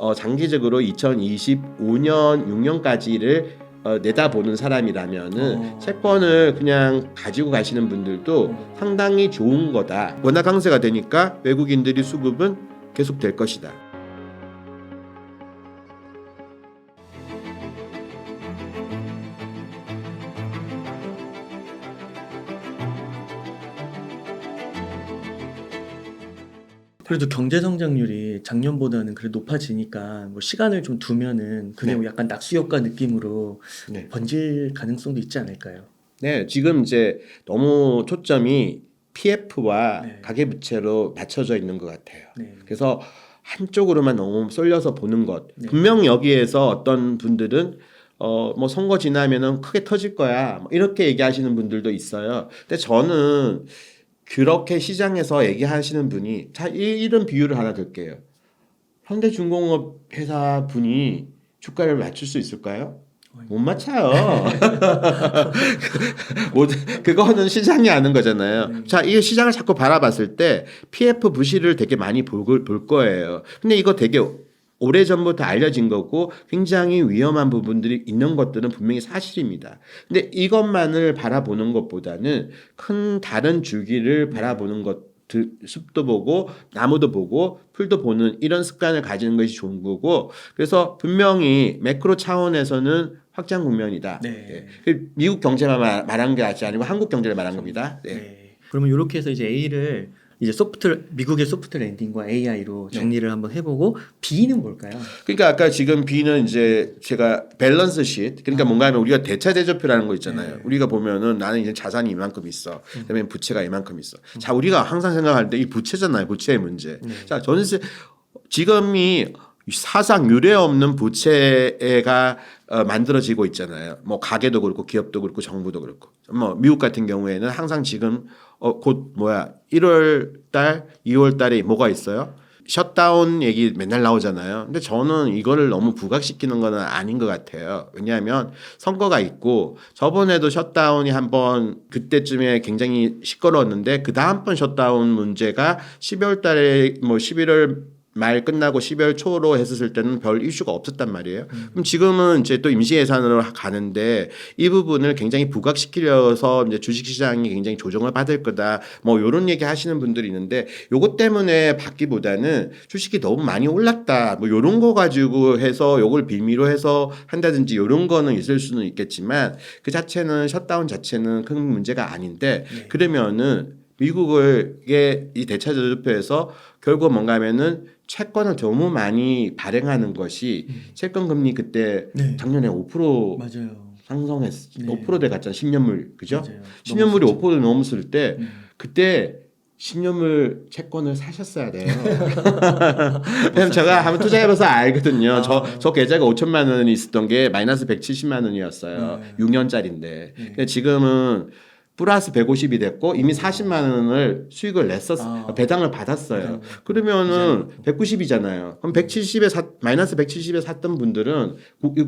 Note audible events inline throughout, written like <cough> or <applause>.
어, 장기적으로 2025년 6년까지를 어, 내다보는 사람이라면은 어. 채권을 그냥 가지고 가시는 분들도 상당히 좋은 거다. 워낙 강세가 되니까 외국인들이 수급은 계속 될 것이다. 그래도 경제 성장률이 작년보다는 그래도 높아지니까 뭐 시간을 좀 두면은 그게 네. 뭐 약간 낙수 효과 느낌으로 네. 번질 가능성도 있지 않을까요? 네, 지금 이제 너무 초점이 PF와 네. 가계부채로 맞춰져 있는 것 같아요. 네. 그래서 한쪽으로만 너무 쏠려서 보는 것. 네. 분명 여기에서 어떤 분들은 어 뭐 선거 지나면은 크게 터질 거야 뭐 이렇게 얘기하시는 분들도 있어요. 근데 저는 그렇게 시장에서 얘기하시는 분이 자 이- 이런 비유를 하나 들게요. 현대중공업 회사 분이 주가를 맞출 수 있을까요? 못 맞춰요. <laughs> 못, 그거는 시장이 아는 거잖아요. 네. 자, 이 시장을 자꾸 바라봤을 때 PF 부실을 되게 많이 볼, 볼 거예요. 근데 이거 되게 오래 전부터 알려진 거고 굉장히 위험한 부분들이 있는 것들은 분명히 사실입니다. 근데 이것만을 바라보는 것보다는 큰 다른 주기를 바라보는 것 들- 숲도 보고 나무도 보고 풀도 보는 이런 습관을 가지는 것이 좋은 거고 그래서 분명히 매크로 차원에서는 확장 국면이다. 네. 예. 그 미국 경제만 말- 말한 게 아니고 한국 경제를 말한 겁니다. 네. 네. 그러면 이렇게 해서 이제 A를 이제 소프트 미국의 소프트 랜딩과 AI로 네. 정리를 한번 해보고 B는 뭘까요? 그러니까 아까 지금 B는 이제 제가 밸런스 시 그러니까 뭔가 하면 우리가 대차 대조표라는 거 있잖아요. 네. 우리가 보면은 나는 이제 자산이 이만큼 있어. 그다음에 부채가 이만큼 있어. 자, 우리가 항상 생각할 때 이 부채잖아요. 부채의 문제. 네. 자, 전세 지금이 사상 유례 없는 부채가 어, 만들어지고 있잖아요. 뭐 가게도 그렇고 기업도 그렇고 정부도 그렇고. 뭐 미국 같은 경우에는 항상 지금 어, 곧 뭐야 1월 달, 2월 달에 뭐가 있어요? 셧다운 얘기 맨날 나오잖아요. 근데 저는 이거를 너무 부각시키는 거는 아닌 것 같아요. 왜냐하면 선거가 있고 저번에도 셧다운이 한번 그때쯤에 굉장히 시끄러웠는데 그 다음번 셧다운 문제가 12월 달에 뭐 11월 말 끝나고 12월 초로 했었을 때는 별 이슈가 없었단 말이에요. 그럼 지금은 이제 또 임시 예산으로 가는데 이 부분을 굉장히 부각시키려서 이제 주식 시장이 굉장히 조정을 받을 거다. 뭐 요런 얘기 하시는 분들이 있는데 요것 때문에 받기보다는 주식이 너무 많이 올랐다. 뭐 요런 거 가지고 해서 요걸 빌미로 해서 한다든지 요런 거는 있을 수는 있겠지만 그 자체는 셧다운 자체는 큰 문제가 아닌데 네. 그러면은 미국의 이 대차 저주표에서 결국 뭔가 하면은 채권을 너무 많이 발행하는 것이 채권 금리 그때 네. 작년에 5% 맞아요. 상승했 네. 5%대 갔잖아 10년물 그죠? 맞아요. 10년물이 너무 5% 넘었을 때 음. 그때 10년물 채권을 사셨어야 돼요. <laughs> 왜냐면 제가 한번 투자해봐서 알거든요. 아. 저, 저 계좌가 5천만 원이 있었던 게 마이너스 170만 원이었어요. 네. 6년짜리인데. 네. 근데 지금은 플러스 150이 됐고 이미 40만 원을 수익을 냈었어 아. 배당을 받았어요. 그러면은 190이잖아요. 그럼 170에 사, 마이너스 170에 샀던 분들은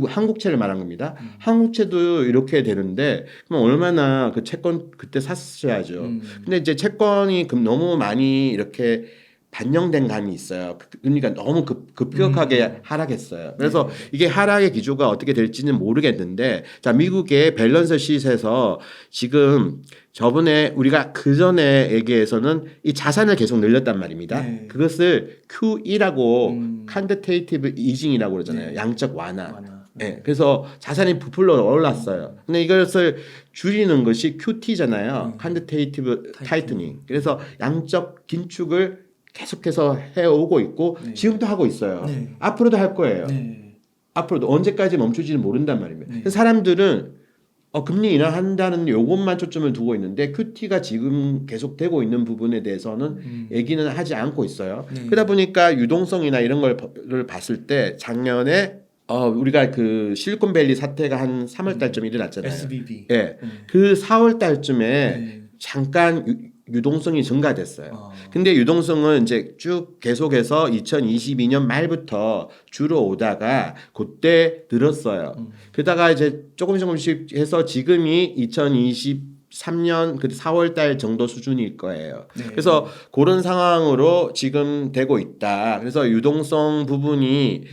한국채를 말한 겁니다. 음. 한국채도 이렇게 되는데 그럼 얼마나 그 채권 그때 샀어야죠. 음. 근데 이제 채권이 금 너무 많이 이렇게 반영된 감이 있어요. 그- 그러니까 너무 급, 급격하게 음. 하락했어요. 그래서 네. 이게 하락의 기조가 어떻게 될지는 모르겠는데, 자 미국의 밸런스 시트에서 지금 저번에 우리가 그 전에 얘기에서는 이 자산을 계속 늘렸단 말입니다. 네. 그것을 QE라고 음. 칸드테이티브 이징이라고 그러잖아요. 네. 양적 완화. 많아. 네, 그래서 자산이 부풀러 올랐어요. 근데 이것을 줄이는 것이 QT잖아요. 음. 칸드테이티브 타이트닝. 타이트닝. 그래서 양적 긴축을 계속해서 해오고 있고 네. 지금도 하고 있어요. 네. 앞으로도 할 거예요. 네. 앞으로도 언제까지 멈출지는 모른단 말입니다. 네. 사람들은 어, 금리 인하한다는 요것만 초점을 두고 있는데 QT가 지금 계속되고 있는 부분에 대해서는 음. 얘기는 하지 않고 있어요. 네. 그러다 보니까 유동성이나 이런 걸 봤을 때 작년에 어, 우리가 그 실리콘밸리 사태가 한 3월 달쯤 일어났잖아요. SBB. 예. 네. 그 4월 달쯤에 네. 잠깐 유, 유동성이 증가됐어요. 아. 근데 유동성은 이제 쭉 계속해서 2022년 말부터 주로 오다가 그때 늘었어요. 음. 그러다가 이제 조금씩 조금씩 해서 지금이 23년 그 4월 달 정도 수준일 거예요. 네. 그래서 그런 상황으로 지금 되고 있다. 그래서 유동성 부분이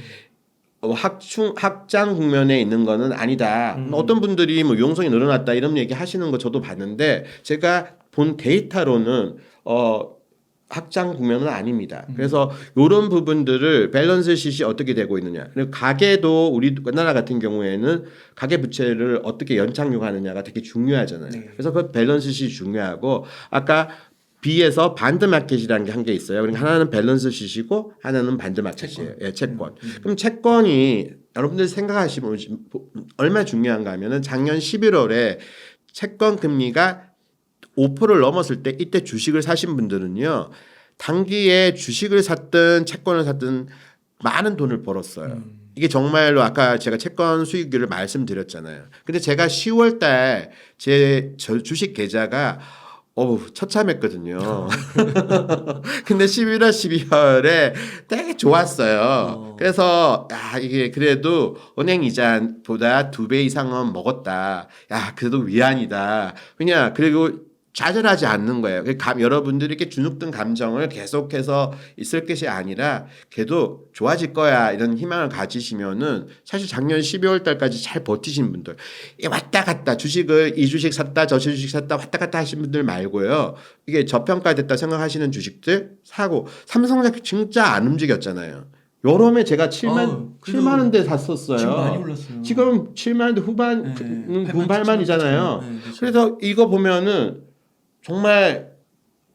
어, 학충 학장 국면에 있는 거는 아니다. 음. 어떤 분들이 뭐 유동성이 늘어났다 이런 얘기 하시는 거 저도 봤는데 제가 본 데이터로는 어 학장 국면은 아닙니다. 음. 그래서 이런 부분들을 밸런스 시시 어떻게 되고 있느냐. 그리고 가계도 우리 나라 같은 경우에는 가계 부채를 어떻게 연착륙하느냐가 되게 중요하잖아요. 네. 그래서 그 밸런스 시 중요하고 아까 B에서 반드 마켓이라는 게한개 있어요. 그러니까 하나는 밸런스 시시고 하나는 반드 마켓이에요. 예, 채권. 그럼 채권이 여러분들 생각하시면 얼마나 중요한가 하면은 작년 11월에 채권 금리가 5%를 넘었을 때 이때 주식을 사신 분들은요. 단기에 주식을 샀든 채권을 샀든 많은 돈을 벌었어요. 이게 정말로 아까 제가 채권 수익률을 말씀드렸잖아요. 근데 제가 10월 달 제 주식 계좌가 어우 처참했거든요. <laughs> 근데 11월 12월에 되게 좋았어요. 어. 그래서 야 이게 그래도 은행 이자보다 두 배 이상은 먹었다. 야 그래도 위안이다. 그냥 그리고 좌절하지 않는 거예요. 그 감, 여러분들이 이렇게 주눅든 감정을 계속해서 있을 것이 아니라 걔도 좋아질 거야 이런 희망을 가지시면은 사실 작년 12월 달까지 잘 버티신 분들 왔다 갔다 주식을 이 주식 샀다 저 주식 샀다 왔다 갔다 하신 분들 말고요. 이게 저평가됐다 생각하시는 주식들 사고 삼성전자 진짜 안 움직였잖아요. 여름에 제가 7만 아우, 그래도 7만 원대 샀었어요. 지금 많이 올랐어요. 지금 7만 원대 후반 네, 음, 8만 8만이잖아요. 네, 그렇죠. 그래서 이거 보면은 정말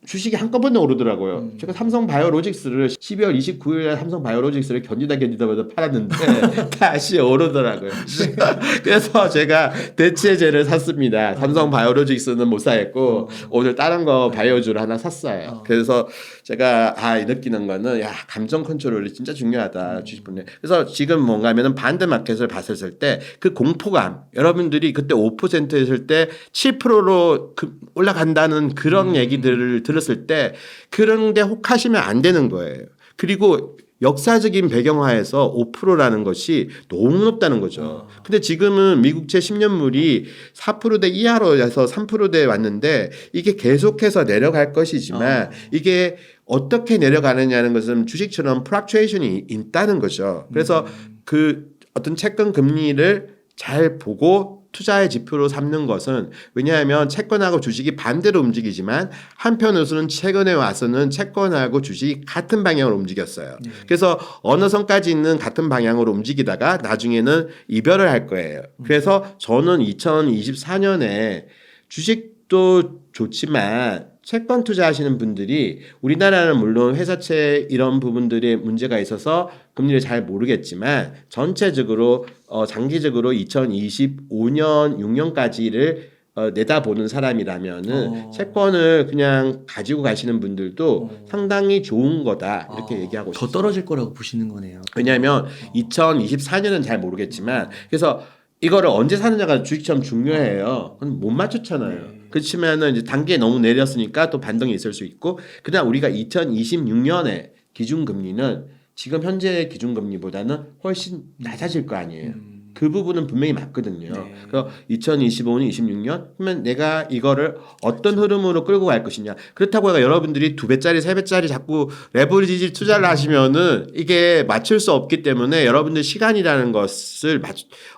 주식이 한꺼번에 오르더라고요. 음. 제가 삼성 바이오로직스를 12월 29일에 삼성 바이오로직스를 견디다 견디다 보다 팔았는데 <laughs> 다시 오르더라고요. <laughs> 그래서 제가 대체제를 샀습니다. 삼성 바이오로직스는 못 사겠고 어. 오늘 다른 거 바이오주를 하나 샀어요. 어. 그래서 제가 아 느끼는 거는 야 감정 컨트롤이 진짜 중요하다 음. 주식 분야. 그래서 지금 뭔가 하면은 반대 마켓을 봤을 때 그 공포감 여러분들이 그때 5%였을 때 7%로 그 올라간다는 그런 음. 얘기들을 들 었을 때 그런데 혹하시면 안 되는 거예요. 그리고 역사적인 배경하에서 5%라는 것이 너무 높다는 거죠. 아. 근데 지금은 미국채 10년물이 4%대 이하로 해서 3%대에 왔는데 이게 계속해서 내려갈 것이지만 아. 이게 어떻게 내려가느냐는 것은 주식처럼 플락츄에이션이 있다는 거죠. 그래서 음. 그 어떤 채권 금리를 잘 보고 투자의 지표로 삼는 것은 왜냐하면 채권하고 주식이 반대로 움직이지만 한편으로서는 최근에 와서는 채권하고 주식이 같은 방향으로 움직였어요. 네. 그래서 어느 선까지는 같은 방향으로 움직이다가 나중에는 이별을 할 거예요. 그래서 저는 2024년에 주식도 좋지만 채권 투자하시는 분들이 우리나라는 물론 회사채 이런 부분들의 문제가 있어서 금리를 잘 모르겠지만 전체적으로 어 장기적으로 2025년 6년까지를 어 내다보는 사람이라면은 어. 채권을 그냥 가지고 가시는 분들도 어. 상당히 좋은 거다 이렇게 아, 얘기하고 더 싶어요. 떨어질 거라고 보시는 거네요. 왜냐하면 2024년은 잘 모르겠지만 그래서 이거를 언제 사느냐가 주식처럼 중요해요. 그건 못 맞췄잖아요. 네. 그렇지만은 이제 단계 너무 내렸으니까 또 반등이 있을 수 있고 그다음 우리가 2026년에 기준금리는 지금 현재 기준금리보다는 훨씬 낮아질 거 아니에요. 음. 그 부분은 분명히 맞거든요. 네. 그래서 2025년, 26년 그러면 내가 이거를 어떤 흐름으로 끌고 갈 것이냐. 그렇다고 해서 여러분들이 두 배짜리, 세 배짜리 자꾸 레버리지 투자를 하시면은 이게 맞출 수 없기 때문에 여러분들 시간이라는 것을 맞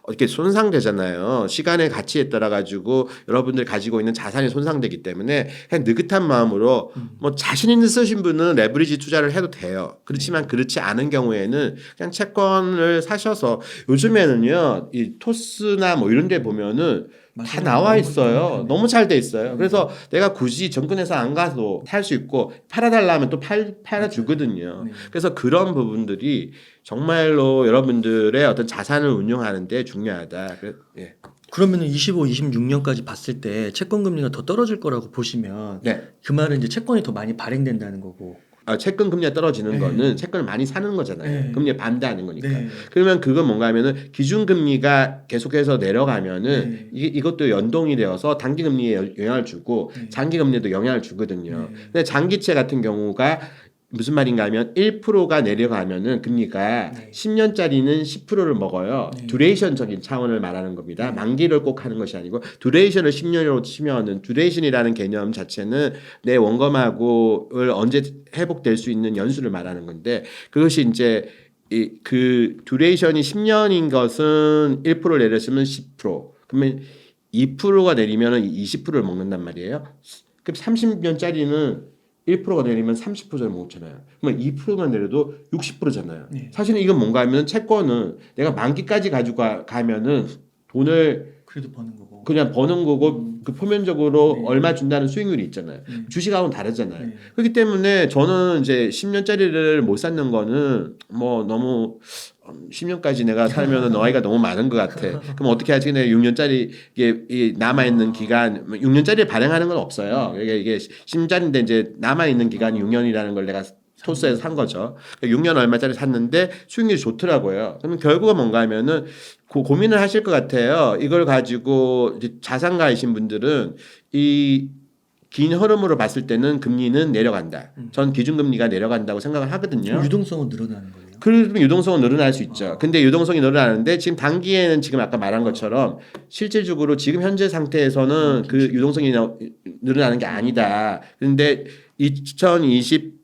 이렇게 손상되잖아요. 시간의 가치에 따라 가지고 여러분들 가지고 있는 자산이 손상되기 때문에 그냥 느긋한 마음으로 뭐 자신 있는 쓰신 분은 레버리지 투자를 해도 돼요. 그렇지만 그렇지 않은 경우에는 그냥 채권을 사셔서 요즘에는요 이 토스나 뭐 이런 데 보면은 다. 나와 있어요. 너무 잘 돼 있어요. 그래서 내가 굳이 정권에서 안 가도 살 수 있고 팔아달라면 또 팔, 팔아주거든요. 네. 그래서 그런 부분들이 정말로 여러분들의 어떤 자산을 운용하는데 중요하다. 그래, 예. 그러면은 25, 26년까지 봤을 때 채권 금리가 더 떨어질 거라고 보시면 네. 그 말은 이제 채권이 더 많이 발행된다는 거고. 아, 채권 금리가 떨어지는 네. 거는 채권을 많이 사는 거잖아요. 네. 금리에 반대하는 거니까. 네. 그러면 그건 뭔가 하면은 기준 금리가 계속해서 내려가면은 네. 이게 이것도 연동이 되어서 단기 금리에 여- 영향을 주고 네. 장기 금리에도 영향을 주거든요. 네. 근데 장기채 같은 경우가 무슨 말인가 하면 1%가 내려가면은 금리가 네. 10년짜리는 10%를 먹어요. 네. 듀레이션적인 차원을 말하는 겁니다. 만기를 꼭 하는 것이 아니고 듀레이션을 10년으로 치면은 듀레이션이라는 개념 자체는 내 원금하고를 언제 회복될 수 있는 연수를 말하는 건데 그것이 이제 이 그 듀레이션이 10년인 것은 1%를 내렸으면 10% 그러면 2%가 내리면은 20%를 먹는단 말이에요. 그럼 30년짜리는 1%가 내리면 30%를 먹잖아요. 그러면 2%만 내려도 60%잖아요. 네. 사실은 이건 뭔가 하면 채권은 내가 만기까지 가지고 가, 가면은 돈을 그래도 버는 거고. 그냥 버는 거고 그 표면적으로 네. 얼마 준다는 수익률이 있잖아요. 네. 주식하고는 다르잖아요. 네. 그렇기 때문에 저는 이제 10년짜리를 못 샀는 거는 뭐 너무 10년까지 내가 살면은 나이가 너무 많은 것 같아. 그럼 어떻게 하지? 내가 6년짜리 이게 이 남아 있는 기간 6년짜리 발행하는 건 없어요. 이게 이게 10년짜리인데 이제 남아 있는 기간이 6년이라는 걸 내가 토스에서 산 거죠. 6년 얼마짜리 샀는데 수익률이 좋더라고요. 그러면 결국은 뭔가 하면은 고, 고민을 하실 것 같아요. 이걸 가지고 자산가이신 분들은 이 긴 흐름으로 봤을 때는 금리는 내려간다. 전 기준금리가 내려간다고 생각을 하거든요. 유동성은 늘어나는 거예요. 그러면 유동성은 늘어날 수 있죠. 근데 유동성이 늘어나는데 지금 단기에는 지금 아까 말한 것처럼 실질적으로 지금 현재 상태에서는 그 유동성이 나- 늘어나는 게 아니다. 근데 2023년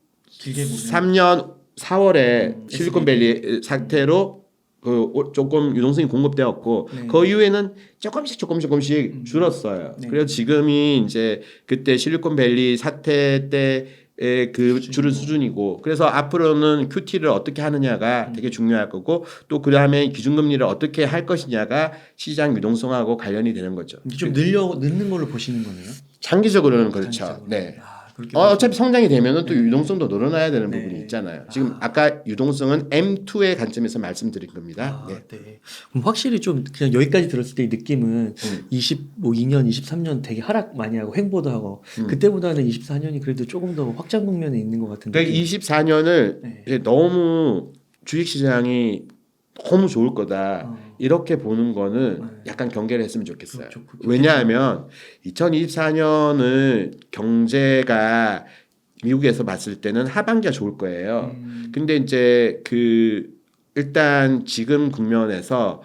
길게 보면 4월에 음, 실리콘밸리 사태로 그 오- 조금 유동성이 공급되었고 네. 그 이후에는 조금씩 조금씩 조금씩 음. 줄었어요. 네. 그래서 지금이 이제 그때 실리콘밸리 사태 때의 그. 줄은 수준이고 그래서 앞으로는 QT를 어떻게 하느냐가 음. 되게 중요할 거고 또 그다음에 기준금리를 어떻게 할 것이냐가 시장 유동성하고 관련이 되는 거죠. 좀 늘려 늦는 걸로 보시는 거네요. 장기적으로는 그렇죠. 장기적으로. 네. 아, 어, 어차피 성장이 되면은 또 네. 유동성도 늘어나야 되는 네. 부분이 있잖아요. 지금 아 까 유동성은 M2의 관점에서 말씀드린 겁니다. 아, 네. 네. 그럼 확실히 좀 그냥 여기까지 들었을 때이 느낌은 음. 22년, 23년 되게 하락 많이 하고 횡보도 하고 음. 그때보다는 24년이 그래도 조금 더 확장 국면에 있는 것 같은데. 그러니까 24년을 네. 너무 주식 시장이 너무 좋을 거다. 어. 이렇게 보는 거는 네. 약간 경계를 했으면 좋겠어요. 그렇죠. 그렇죠. 왜냐하면 2024년을 경제가 미국에서 봤을 때는 하반기가 좋을 거예요. 음, 근데 이제 그 일단 지금 국면에서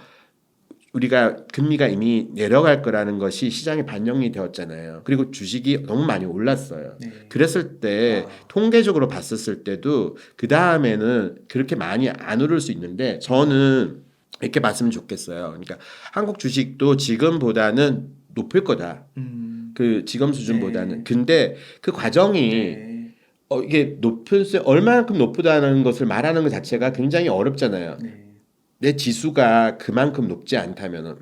우리가 금리가 이미 내려갈 거라는 것이 시장에 반영이 되었잖아요. 그리고 주식이 너무 많이 올랐어요. 네. 그랬을 때 아. 통계적으로 봤었을 때도 그 다음에는 그렇게 많이 안 오를 수 있는데 저는 이렇게 봤으면 좋겠어요. 그러니까 한국 주식도 지금보다는 높을 거다. 음, 그 지금 수준보다는. 네. 근데 그 과정이 네. 어, 이게 높을 수 얼마만큼 높다는 것을 말하는 것 자체가 굉장히 어렵잖아요. 네. 내 지수가 그만큼 높지 않다면은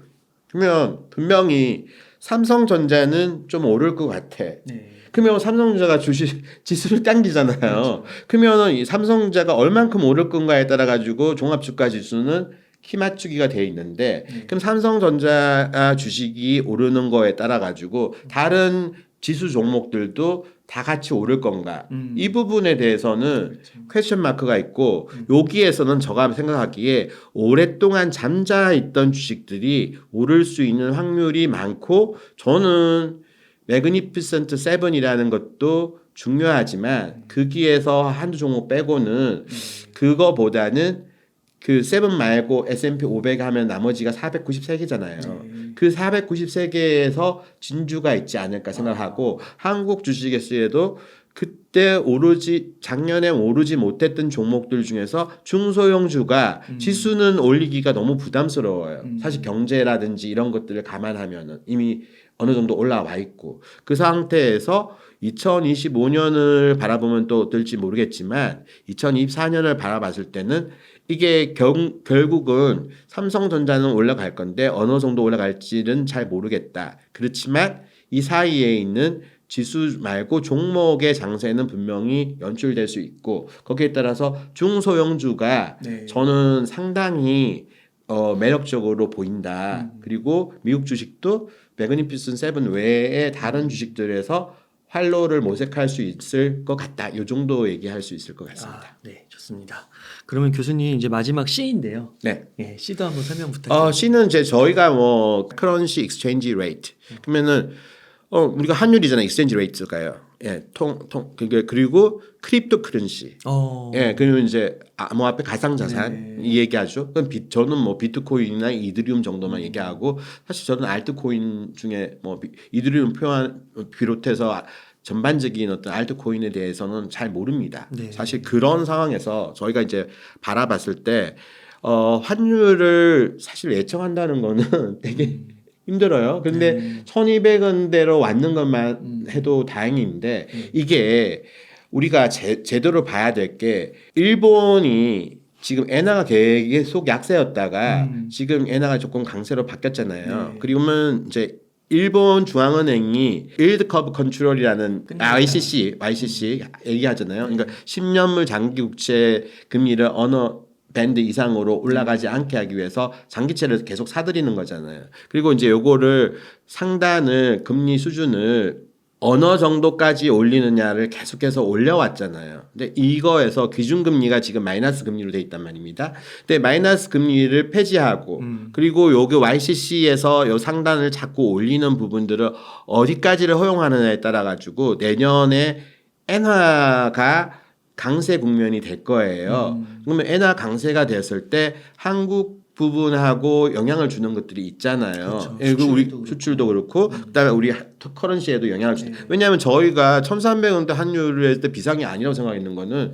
그러면 분명히 삼성전자는 좀 오를 것 같아. 네. 그러면 삼성전자가 주식 <laughs> 지수를 당기잖아요. 그렇죠. 그러면은 이 삼성전자가 얼만큼 오를 건가에 따라 가지고 종합주가 지수는 키 맞추기가 돼 있는데 네. 그럼 삼성전자 주식이 오르는 거에 따라 가지고 다른 지수 종목들도 다 같이 오를 건가? 음. 이 부분에 대해서는 그렇죠. 퀘스천 마크가 있고 여기에서는 제가 생각하기에 오랫동안 잠자 있던 주식들이 오를 수 있는 확률이 많고 저는 매그니피센트 세븐이라는 것도 중요하지만 거기에서 한두 종목 빼고는 네. 그거보다는 그 세븐 말고 S&P 500 하면 나머지가 493개잖아요. 네. 그 493개에서 진주가 있지 않을까 생각하고 한국 주식에서도 그때 오르지 작년에 오르지 못했던 종목들 중에서 중소형주가 음. 지수는 올리기가 너무 부담스러워요. 음. 사실 경제라든지 이런 것들을 감안하면은 이미 어느 정도 올라와 있고 그 상태에서 2025년을 바라보면 또 어떨지 모르겠지만 2024년을 바라봤을 때는 이게 경, 결국은 삼성전자는 올라갈 건데 어느 정도 올라갈지는 잘 모르겠다. 그렇지만 이 사이에 있는 지수 말고 종목의 장세는 분명히 연출될 수 있고 거기에 따라서 중소형주가 네. 저는 상당히 어, 매력적으로 보인다. 음. 그리고 미국 주식도 매그니피슨 세븐 외에 다른 주식들에서 활로를 모색할 수 있을 것 같다. 이 정도 얘기할 수 있을 것 같습니다. 아, 네, 좋습니다. 그러면 교수님 이제 마지막 C인데요. 네. 예, C도 한번 설명 부탁드립니다. 어, C는 이제 저희가 뭐 currency exchange rate 그러면은 어 우리가 환율이잖아요. exchange rate가요. 예, 통, 통, 그게 그리고 크립토 크런시. 어. 예, 그리고 이제 암호화폐 가상자산 네. 이 얘기하죠. 그럼 비, 저는 뭐 비트코인이나 이드리움 정도만 음. 얘기하고 사실 저는 알트코인 중에 뭐 비- 이드리움 표현 비롯해서 아- 전반적인 어떤 알트코인에 대해서는 잘 모릅니다. 네. 사실 그런 상황에서 저희가 이제 바라봤을 때 어, 환율을 사실 예측한다는 거는 <laughs> 되게 힘들어요. 근데 네. 1200원대로 왔는 것만 음. 해도 다행인데 네. 이게 우리가 제, 제대로 봐야 될 게 일본이 지금 엔화가 계속 약세였다가 음. 지금 엔화가 조금 강세로 바뀌었잖아요. 네. 그러면 이제 일본 중앙은행이 일드 커브 컨트롤이라는 끝났다. YCC, YCC 얘기하잖아요. 그러니까 10년물 장기 국채 금리를 어느 밴드 이상으로 올라가지 않게 하기 위해서 장기채를 계속 사들이는 거잖아요. 그리고 이제 요거를 상단을 금리 수준을 어느 정도까지 올리느냐를 계속해서 올려왔잖아요. 근데 이거에서 기준금리가 지금 마이너스 금리로 돼 있단 말입니다. 근데 마이너스 금리를 폐지하고 음. 그리고 여기 YCC에서 요 상단을 자꾸 올리는 부분들을 어디까지를 허용하느냐에 따라 가지고 내년에 엔화가 강세 국면이 될 거예요. 음. 그러면 엔화 강세가 됐을 때 한국 부분하고 영향을 주는 것들이 있잖아요. 그렇죠. 예, 그 우리 수출도 그렇고. 수출도 그렇고 그다음에 우리 하- 커런시에도 영향을 주. 네. 왜냐하면 저희가 1,300원대 환율을 했을 때 비상이 아니라고 생각했는 거는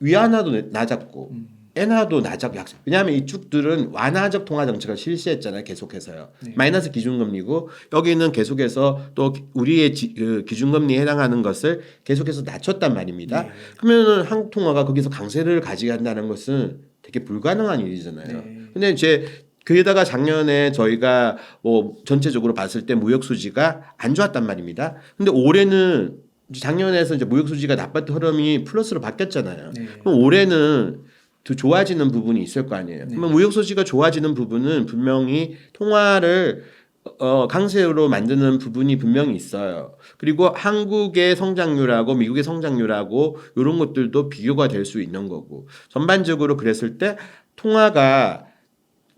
위안화도 낮았고 음. 엔화도 낮았고 약세. 왜냐하면 이 축들은 완화적 통화 정책을 실시했잖아요. 계속해서요. 네. 마이너스 기준금리고 여기는 계속해서 또 우리의 지- 그 기준금리에 해당하는 것을 계속해서 낮췄단 말입니다. 네. 그러면은 한국 통화가 거기서 강세를 가지게 한다는 것은 되게 불가능한 일이잖아요. 네. 근데 이제 그에다가 작년에 저희가 뭐 전체적으로 봤을 때 무역 수지가 안 좋았단 말입니다. 근데 올해는 작년에서 이제 무역 수지가 나빴던 흐름이 플러스로 바뀌었잖아요. 네. 그럼 올해는 더 좋아지는 부분이 있을 거 아니에요. 네. 그러면 무역 수지가 좋아지는 부분은 분명히 통화를 어, 강세로 만드는 부분이 분명히 있어요. 그리고 한국의 성장률하고 미국의 성장률하고 이런 것들도 비교가 될 수 있는 거고 전반적으로 그랬을 때 통화가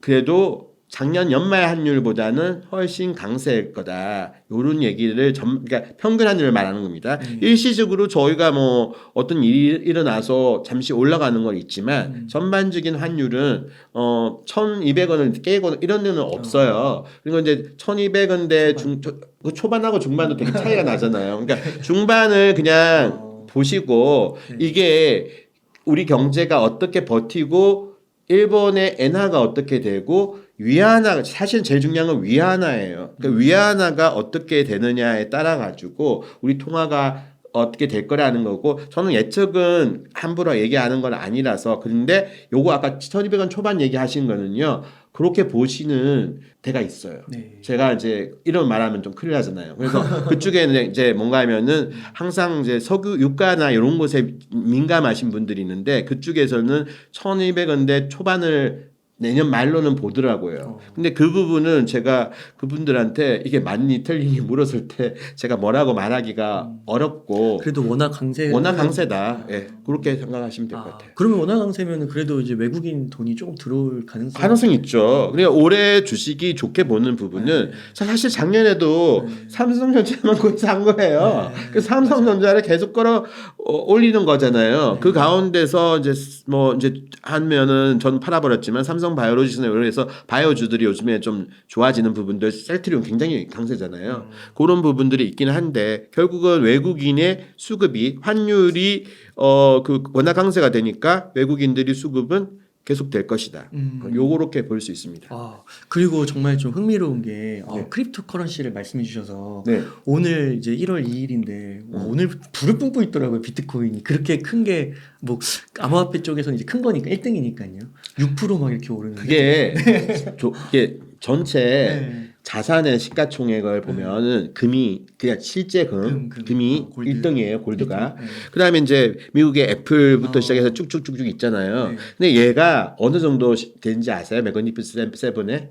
그래도 작년 연말 환율보다는 훨씬 강세일 거다. 요런 얘기를 전 그러니까 평균 환율을 말하는 겁니다. 네. 일시적으로 저희가 뭐 어떤 일이 일어나서 잠시 올라가는 건 있지만 음. 전반적인 환율은 어 1,200원을 깨고 이런 데는 없어요. 그리고 이제 1,200원대 중 초, 그 초반하고 중반도 되게 차이가 <laughs> 나잖아요. 그러니까 중반을 그냥 어. 보시고 네. 이게 우리 경제가 어떻게 버티고 일본의 엔화가 어떻게 되고 위안화 사실 제일 중요한 건 위안화예요. 그러니까 위안화가 어떻게 되느냐에 따라 가지고 우리 통화가 어떻게 될 거라는 거고 저는 예측은 함부로 얘기하는 건 아니라서 그런데 요거 아까 1200원 초반 얘기하신 거는요. 그렇게 보시는 데가 있어요. 네. 제가 이제 이런 말하면 좀 큰일 나잖아요. 그래서 <laughs> 그쪽에는 이제 뭔가 하면은 항상 이제 석유 유가나 이런 곳에 민감하신 분들이 있는데 그쪽에서는 1200원대 초반을 내년 말로는 보더라고요. 어. 근데 그 부분은 제가 그분들한테 이게 맞니 틀리니 물었을 때 제가 뭐라고 말하기가 어렵고 그래도 워낙 강세. 워낙 강세다. 예. 그렇게 생각하시면 될 것 아, 같아요. 그러면 워낙 강세면은 그래도 이제 외국인 돈이 조금 들어올 가능성. 가능성이 있죠. 그러니까 올해 주식이 좋게 보는 부분은 네. 사실 작년에도 네. 삼성전자만 <laughs> 거기서 한 거예요. 네. 그 삼성전자를 계속 끌어 어, 올리는 거잖아요. 네. 그 가운데서 이제 스- 뭐 이제 하면은 전 팔아버렸지만 삼성 바이오로직스나 이런 해서 바이오주들이 요즘에 좀 좋아지는 부분들 셀트리온 굉장히 강세잖아요. 음. 그런 부분들이 있기는 한데 결국은 외국인의 수급이 환율이 어 그 워낙 강세가 되니까 외국인들이 수급은 계속 될 것이다. 음. 요렇게 볼 수 있습니다. 아 그리고 정말 좀 흥미로운 게 어, 네. 크립토 커런시를 말씀해 주셔서 네. 오늘 이제 1월 2일인데 음. 오늘 불을 뿜고 있더라고요 비트코인이 그렇게 큰 게 뭐 암호화폐 쪽에서는 이제 큰 거니까 1등이니까요 6%막 이렇게 오르는데 그게 <laughs> 조, 이게 전체 네. 자산의 시가총액을 보면은 금이 그냥 실제 금, 금, 금. 이 어, 골드. 1등이에요 골드가. 네. 그다음에 이제 미국의 애플부터 어. 시작해서 쭉쭉쭉쭉 있잖아요. 네. 근데 얘가 어느 정도 시- 되는지 아세요? 매그니피스 세븐에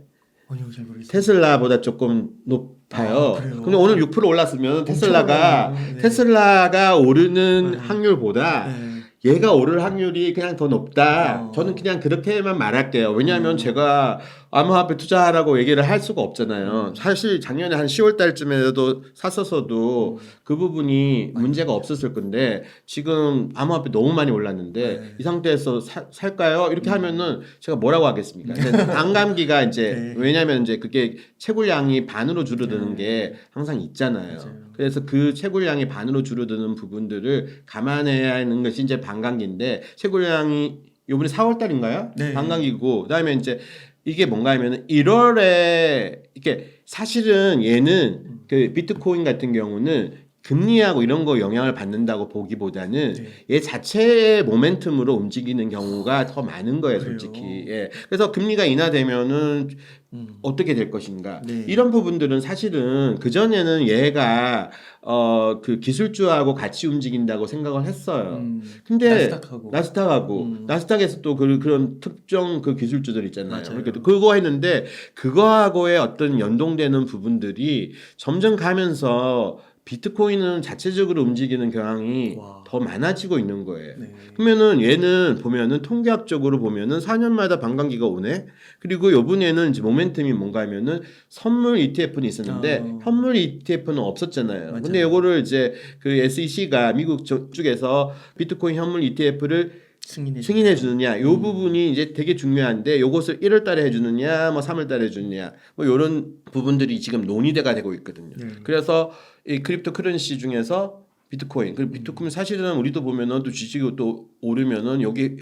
테슬라보다 조금 높아요. 아, 그래요? 근데 오늘 6% 올랐으면 테슬라가. 네. 테슬라가 오르는 네. 확률보다 네. 얘가 오를 확률이 그냥 더 높다. 어. 저는 그냥 그렇게만 말할게요. 왜냐하면 음. 제가 암호화폐 투자하라고 얘기를 할 수가 음. 없잖아요. 사실 작년에 한 10월 달쯤에도 샀었어도 음. 그 부분이 문제가 없었을 건데 지금 암호화폐 너무 많이 올랐는데 네. 음. 이 상태에서 사- 살까요? 이렇게 하면은 제가 뭐라고 하겠습니까? 반감기가 이제 네. 왜냐하면 이제 그게 채굴량이 반으로 줄어드는 네. 게 항상 있잖아요. 맞아요. 그래서 그 채굴량이 반으로 줄어드는 부분들을 감안해야 하는 것이 이제 반감기인데 채굴량이 요번에 4월 달인가요? 네. 반감기고 그다음에 이제 이게 뭔가 하면은 1월에 이게 사실은 얘는 음. 그 비트코인 같은 경우는 금리하고 이런 거 영향을 받는다고 보기보다는 네. 얘 자체의 모멘텀으로 움직이는 경우가 더 많은 거예요? 솔직히. 예. 그래서 금리가 인하되면은 음. 어떻게 될 것인가 네. 이런 부분들은 사실은 그 전에는 얘가 어 그 기술주하고 같이 움직인다고 생각을 했어요. 음. 근데 나스닥하고. 나스닥하고 음. 나스닥에서 또 그, 그런 특정 그 기술주들 있잖아요. 맞아요. 그러니까 또 그거 했는데 그거하고의 어떤 연동되는 부분들이 점점 가면서 비트코인은 자체적으로 움직이는 경향이 와. 더 많아지고 있는 거예요. 네. 그러면은 얘는 보면은 통계학적으로 보면은 4년마다 반감기가 오네. 그리고 요번에는 이제 모멘텀이 뭔가 하면은 선물 ETF는 있었는데 어. 현물 ETF는 없었잖아요. 맞아요. 근데 요거를 이제 그 SEC가 미국 저- 쪽에서 비트코인 현물 ETF를 승인해 승인해 주느냐 요 음. 부분이 이제 되게 중요한데 요것을 1월 달에 해 주느냐 뭐 3월 달에 해 주느냐 뭐 요런 부분들이 지금 논의대가 되고 있거든요. 네. 그래서 이 크립토 커런시 중에서 비트코인 그리고 비트코인 사실은 우리도 보면은 또 주식이 또 오르면은 여기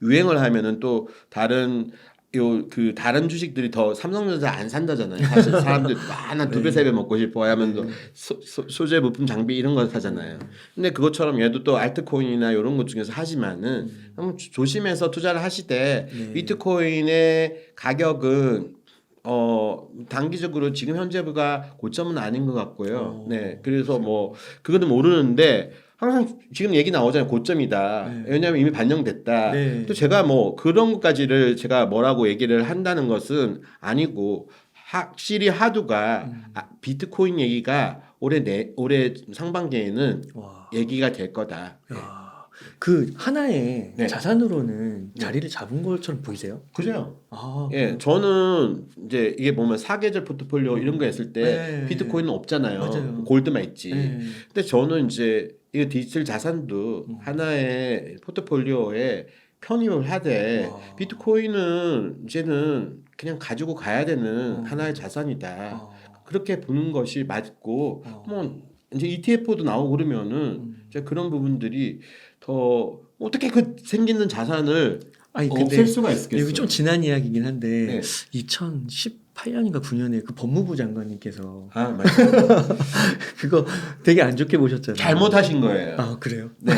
유행을 하면은 또 다른 요 그 다른 주식들이 더 삼성전자 안 산다잖아요. 사실 사람들 많은 두배 세 배 먹고 싶어 하면 또 소, 소, 소재 부품 장비 이런 거 사잖아요. 근데 그것처럼 얘도 또 알트코인이나 이런 것 중에서 하지만은 한번 조- 조심해서 투자를 하시되 네. 비트코인의 가격은 어 단기적으로 지금 현재가 고점은 아닌 것 같고요. 어. 네, 그래서 뭐 그거는 모르는데 항상 지금 얘기 나오잖아요. 고점이다. 네. 왜냐하면 이미 반영됐다. 네. 또 제가 뭐 그런 것까지를 제가 뭐라고 얘기를 한다는 것은 아니고 확실히 하두가 음. 아, 비트코인 얘기가 올해 내 올해 상반기에는 와. 얘기가 될 거다. 야. 그 하나의 네. 자산으로는 네. 자리를 잡은 것처럼 보이세요? 그죠? 아. 예, 저는 이제 이게 보면 사계절 포트폴리오 이런 거 했을 때 네. 비트코인은 없잖아요. 맞아요. 골드만 있지. 네. 근데 저는 이제 이 디지털 자산도 음. 하나의 포트폴리오에 편입을 하되 와. 비트코인은 이제는 그냥 가지고 가야 되는 어. 하나의 자산이다. 아. 그렇게 보는 것이 맞고 어. 뭐 이제 ETF도 나오고 그러면은 음. 이제 그런 부분들이 더 어떻게 그 생기는 자산을 아니 근데 없앨 수가 있겠어요. 여기 좀 지난 이야기긴 한데 네. 2018년인가 9년에 그 법무부 장관님께서 아, 맞아요. <laughs> 그거 되게 안 좋게 보셨잖아요. 잘못하신 거예요. 아 그래요? 네.